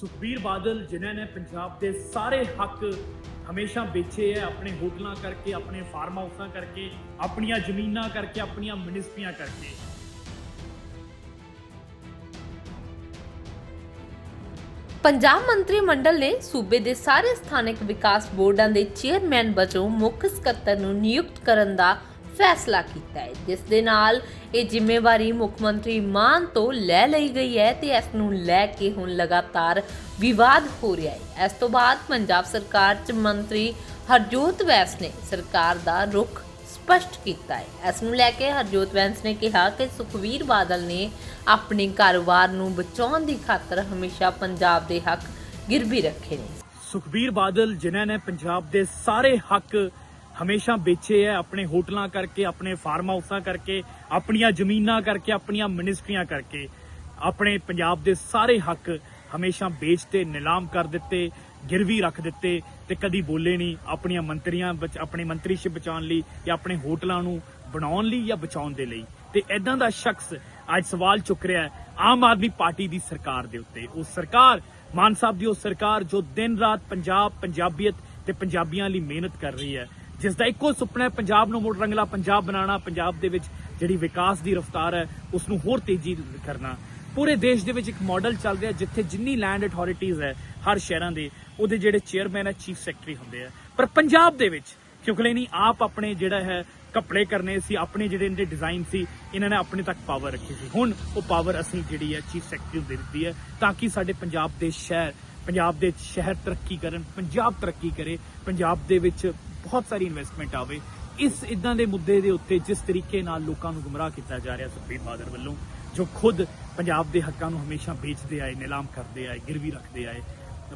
ਸੁਖਬੀਰ ਬਾਦਲ, ਜਿਨ੍ਹਾਂ ਨੇ ਪੰਜਾਬ ਦੇ ਸਾਰੇ ਹੱਕ ਹਮੇਸ਼ਾ ਵੇਚੇ ਹੈ, ਆਪਣੇ ਹੋਟਲਾਂ ਕਰਕੇ, ਆਪਣੇ ਫਾਰਮ ਹਾਊਸਾਂ ਕਰਕੇ, ਆਪਣੀਆਂ ਜ਼ਮੀਨਾਂ ਕਰਕੇ, ਆਪਣੀਆਂ ਮਿਨਿਸਟਰੀਆਂ ਕਰਕੇ। ਪੰਜਾਬ ਮੰਤਰੀ ਮੰਡਲ ਨੇ ਸੂਬੇ ਦੇ ਸਾਰੇ ਸਥਾਨਕ ਵਿਕਾਸ ਬੋਰਡਾਂ ਦੇ ਚੇਅਰਮੈਨ ਵਜੋਂ ਮੁੱਖ ਸਕੱਤਰ ਨੂੰ ਨਿਯੁਕਤ ਕਰਨ ਦਾ ਫੈਸਲਾ ਕੀਤਾ ਹੈ। ਜਿਸ ਦੇ ਨਾਲ ਇਹ ਜ਼ਿੰਮੇਵਾਰੀ ਮੁੱਖ ਮੰਤਰੀ ਮਾਨ ਤੋਂ ਲੈ ਲਈ ਗਈ ਹੈ ਤੇ ਇਸ ਨੂੰ ਲੈ ਕੇ ਹੁਣ ਲਗਾਤਾਰ ਵਿਵਾਦ ਹੋ ਰਿਹਾ ਹੈ। ਇਸ ਤੋਂ ਬਾਅਦ ਪੰਜਾਬ ਸਰਕਾਰ ਚ ਮੰਤਰੀ ਹਰਜੋਤ ਵੈਸ ਨੇ ਸਰਕਾਰ ਦਾ ਰੁਖ ਸਪਸ਼ਟ ਕੀਤਾ ਹੈ। ਇਸ ਨੂੰ ਲੈ ਕੇ ਹਰਜੋਤ ਵੈਂਸ ਨੇ ਕਿਹਾ ਕਿ ਸੁਖਵੀਰ ਬਾਦਲ ਨੇ ਆਪਣੇ ਕਾਰੋਬਾਰ ਨੂੰ ਬਚਾਉਣ ਦੀ ਖਾਤਰ ਹਮੇਸ਼ਾ ਪੰਜਾਬ ਦੇ ਹੱਕ ਗਿਰਵੀ ਰੱਖੇ ਨੇ। ਸੁਖਬੀਰ ਬਾਦਲ ਜਿਨ੍ਹਾਂ ਨੇ ਪੰਜਾਬ ਦੇ ਸਾਰੇ ਹੱਕ ਹਮੇਸ਼ਾ ਵੇਚੇ ਹੈ ਆਪਣੇ ਹੋਟਲਾਂ ਕਰਕੇ, ਆਪਣੇ ਫਾਰਮ ਹਾਊਸਾਂ ਕਰਕੇ, ਆਪਣੀਆਂ ਜ਼ਮੀਨਾਂ ਕਰਕੇ, ਆਪਣੀਆਂ ਮਿਨਿਸਟਰੀਆਂ ਕਰਕੇ। ਆਪਣੇ ਪੰਜਾਬ ਦੇ ਸਾਰੇ ਹੱਕ ਹਮੇਸ਼ਾ ਵੇਚਤੇ, ਨਿਲਾਮ ਕਰ ਦਿੱਤੇ, ਗਿਰਵੀ ਰੱਖ ਦਿੱਤੇ ਤੇ ਕਦੀ ਬੋਲੇ ਨਹੀਂ ਆਪਣੀਆਂ ਮੰਤਰੀਆਂ ਬਚ- ਆਪਣੇ ਮੰਤਰੀਸ਼ਿਪ ਬਚਾਉਣ ਲਈ ਜਾਂ ਆਪਣੇ ਹੋਟਲਾਂ ਨੂੰ ਬਣਾਉਣ ਲਈ ਜਾਂ ਬਚਾਉਣ ਦੇ ਲਈ। ਤੇ ਐਦਾਂ ਦਾ ਸ਼ਖਸ ਅੱਜ ਸਵਾਲ ਚੁੱਕ ਰਿਹਾ ਹੈ, ਆਮ ਆਦਮੀ ਪਾਰਟੀ ਦੀ ਸਰਕਾਰ ਦੇ ਉੱਤੇ। ਉਹ ਸਰਕਾਰ, ਮਾਨ ਸਾਹਿਬ ਦੀ ਉਹ ਸਰਕਾਰ ਜੋ ਦਿਨ ਰਾਤ ਪੰਜਾਬ, ਪੰਜਾਬੀਅਤ ਤੇ ਪੰਜਾਬੀਆਂ ਲਈ ਮਿਹਨਤ ਕਰ ਰਹੀ ਹੈ। ਜਿਸ ਦਾ ਇੱਕੋ ਸੁਪਨਾ ਹੈ ਪੰਜਾਬ ਨੂੰ ਮੁੜ ਰੰਗਲਾ ਪੰਜਾਬ ਬਣਾਉਣਾ, ਪੰਜਾਬ ਦੇ ਵਿੱਚ ਜਿਹੜੀ ਵਿਕਾਸ ਦੀ ਰਫ਼ਤਾਰ ਹੈ ਉਸ ਨੂੰ ਹੋਰ ਤੇਜ਼ੀ ਕਰਨਾ। ਪੂਰੇ ਦੇਸ਼ ਦੇ ਵਿੱਚ ਇੱਕ ਮਾਡਲ ਚੱਲ ਰਿਹਾ ਜਿੱਥੇ ਜਿੰਨੀ ਲੈਂਡ ਅਥਾਰਟੀਆਂ ਹੈ ਹਰ ਸ਼ਹਿਰਾਂ ਦੇ, ਉਹਦੇ ਜਿਹੜੇ ਚੇਅਰਮੈਨ ਹੈ ਚੀਫ ਸੈਕਟਰੀ ਹੁੰਦੇ ਆ। ਪਰ ਪੰਜਾਬ ਦੇ ਵਿੱਚ, ਕਿਉਂਕਿ ਨਹੀਂ ਆਪ ਆਪਣੇ ਜਿਹੜਾ ਹੈ ਕੱਪੜੇ ਕਰਨੇ ਸੀ, ਆਪਣੇ ਜਿਹੜੇ ਇਹਦੇ ਡਿਜ਼ਾਈਨ ਸੀ, ਇਹਨਾਂ ਨੇ ਆਪਣੇ ਤੱਕ ਪਾਵਰ ਰੱਖੀ ਸੀ। ਹੁਣ ਉਹ ਪਾਵਰ ਅਸੀਂ ਜਿਹੜੀ ਹੈ ਚੀਫ ਸੈਕਟਰੀ ਨੂੰ ਦੇ ਦਿੱਤੀ ਹੈ, ਤਾਂ ਕਿ ਸਾਡੇ ਪੰਜਾਬ ਦੇ ਸ਼ਹਿਰ ਪੰਜਾਬ ਦੇ ਸ਼ਹਿਰ ਤਰੱਕੀ ਕਰਨ, ਪੰਜਾਬ ਤਰੱਕੀ ਕਰੇ, ਪੰਜਾਬ ਦੇ ਵਿੱਚ ਬਹੁਤ ਸਾਰੀ ਇਨਵੈਸਟਮੈਂਟ ਆਵੇ। ਇਸ ਇਦਾਂ ਦੇ ਮੁੱਦੇ ਦੇ ਉੱਤੇ ਜਿਸ ਤਰੀਕੇ ਨਾਲ ਲੋਕਾਂ ਨੂੰ ਗੁੰਮਰਾਹ ਕੀਤਾ ਜਾ ਰਿਹਾ ਸੁਖਬੀਰ ਬਾਦਲ ਵੱਲੋਂ, ਜੋ ਖੁਦ ਪੰਜਾਬ ਦੇ ਹੱਕਾਂ ਨੂੰ ਹਮੇਸ਼ਾ ਵੇਚਦੇ ਆਏ, ਨਿਲਾਮ ਕਰਦੇ ਆਏ, ਗਿਰਵੀ ਰੱਖਦੇ ਆਏ,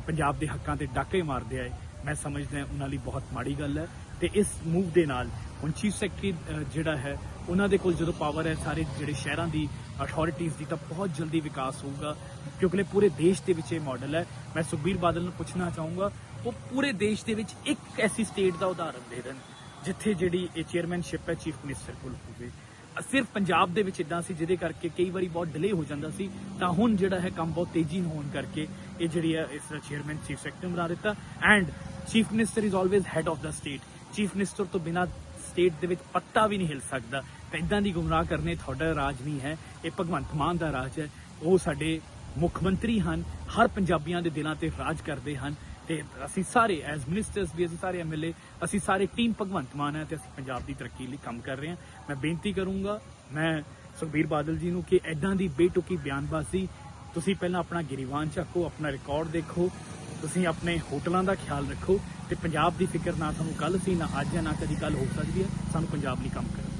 ਪੰਜਾਬ ਦੇ ਹੱਕਾਂ ਤੇ ਡਾਕੇ ਮਾਰਦੇ ਆਏ, ਮੈਂ ਸਮਝਦਾ ਉਹਨਾਂ ਲਈ ਬਹੁਤ ਮਾੜੀ ਗੱਲ ਹੈ। ਤੇ ਇਸ ਮੂਵ ਦੇ ਨਾਲ ਹੁਣ ਚੀਫ ਸੈਕਟਰੀ ਜਿਹੜਾ ਹੈ ਉਹਨਾਂ ਦੇ ਕੋਲ ਜਦੋਂ ਪਾਵਰ ਹੈ, ਸਾਰੇ ਜਿਹੜੇ ਸ਼ਹਿਰਾਂ ਦੀ ਅਥਾਰਟੀਆਂ ਦੀ, ਤਾਂ ਬਹੁਤ ਜਲਦੀ ਵਿਕਾਸ ਹੋਊਗਾ। ਕਿਉਂਕਿ ਪੂਰੇ ਦੇਸ਼ ਦੇ ਵਿੱਚ ਇਹ ਮਾਡਲ ਹੈ। ਮੈਂ ਸੁਖਬੀਰ ਬਾਦਲ ਨੂੰ ਪੁੱਛਣਾ ਚਾਹੂੰਗਾ, ਉਹ ਪੂਰੇ ਦੇਸ਼ ਦੇ ਵਿੱਚ ਇੱਕ ਐਸੀ ਸਟੇਟ ਦਾ ਉਦਾਹਰਨ ਦੇ ਦੇਣ, ਜਿੱਥੇ ਜਿਹੜੀ ਇਹ ਚੇਅਰਮੈਨਸ਼ਿਪ ਹੈ ਚੀਫ ਮਿਨਿਸਟਰ ਕੋਲ ਹੋਵੇ। ਸਿਰਫ ਪੰਜਾਬ ਦੇ ਵਿੱਚ ਇਦਾਂ ਸੀ, ਜਿਹਦੇ ਕਰਕੇ ਕਈ ਵਾਰੀ ਬਹੁਤ ਡਿਲੇ ਹੋ ਜਾਂਦਾ ਸੀ। ਤਾਂ ਹੁਣ ਜਿਹੜਾ ਹੈ, ਕੰਮ ਬਹੁਤ ਤੇਜ਼ੀ ਨਾਲ ਹੋਣ ਕਰਕੇ ਇਹ ਜਿਹੜੀ ਹੈ, ਇਸ ਦਾ ਚੇਅਰਮੈਨ ਚੀਫ ਸੈਕਟਰੀ ਬਣਾ ਦਿੱਤਾ। And chief minister is always head of the state chief minister ਤੋਂ ਬਿਨਾਂ ਸਟੇਟ ਦੇ ਵਿੱਚ ਪੱਤਾ ਵੀ ਨਹੀਂ ਹਿਲ ਸਕਦਾ। ਤਾਂ ਇਦਾਂ ਦੀ ਗੁੰਮਰਾਹ ਕਰਨੇ ਤੁਹਾਡਾ ਰਾਜ ਨਹੀਂ ਹੈ। ਇਹ ਭਗਵੰਤ ਮਾਨ ਦਾ ਰਾਜ ਹੈ। ਉਹ ਸਾਡੇ ਮੁੱਖ ਮੰਤਰੀ ਹਨ। ਹਰ ਪੰਜਾਬੀਆਂ ਦੇ ਦਿਲਾਂ ਤੇ ਰਾਜ ਕਰਦੇ ਹਨ। ਤੇ ਅਸੀਂ ਸਾਰੇ ਐਜ਼ ਮਿਨਿਸਟਰਸ ਵੀ, ਅਸੀਂ ਸਾਰੇ ਐਮਐਲਏ ਅਸੀਂ ਸਾਰੇ ਟੀਮ ਭਗਵੰਤ ਮਾਨ ਹੈ ਤੇ ਅਸੀਂ ਪੰਜਾਬ ਦੀ ਤਰੱਕੀ ਲਈ ਕੰਮ ਕਰ ਰਹੇ ਹਾਂ। ਮੈਂ ਬੇਨਤੀ ਕਰੂੰਗਾ, ਮੈਂ ਸੁਖਬੀਰ ਬਾਦਲ ਜੀ ਨੂੰ ਕਿ ਐਦਾਂ ਦੀ ਬੇਟੁਕੀ ਬਿਆਨਬਾਜ਼ੀ ਤੁਸੀਂ ਪਹਿਲਾਂ ਆਪਣਾ ਗਿਰੀਵਾਨ ਚੱਕੋ, ਆਪਣਾ ਰਿਕਾਰਡ ਦੇਖੋ। ਤੁਸੀਂ ਆਪਣੇ ਹੋਟਲਾਂ ਦਾ ਖਿਆਲ ਰੱਖੋ ਤੇ ਪੰਜਾਬ ਦੀ ਫਿਕਰ ਨਾ ਤੁਹਾਨੂੰ ਕੱਲ ਸੀ, ਨਾ ਅੱਜ ਹੈ ਨਾ ਕਦੀ ਕੱਲ ਹੋ ਸਕਦੀ ਹੈ। ਸਾਨੂੰ ਪੰਜਾਬ ਲਈ ਕੰਮ ਕਰੋ।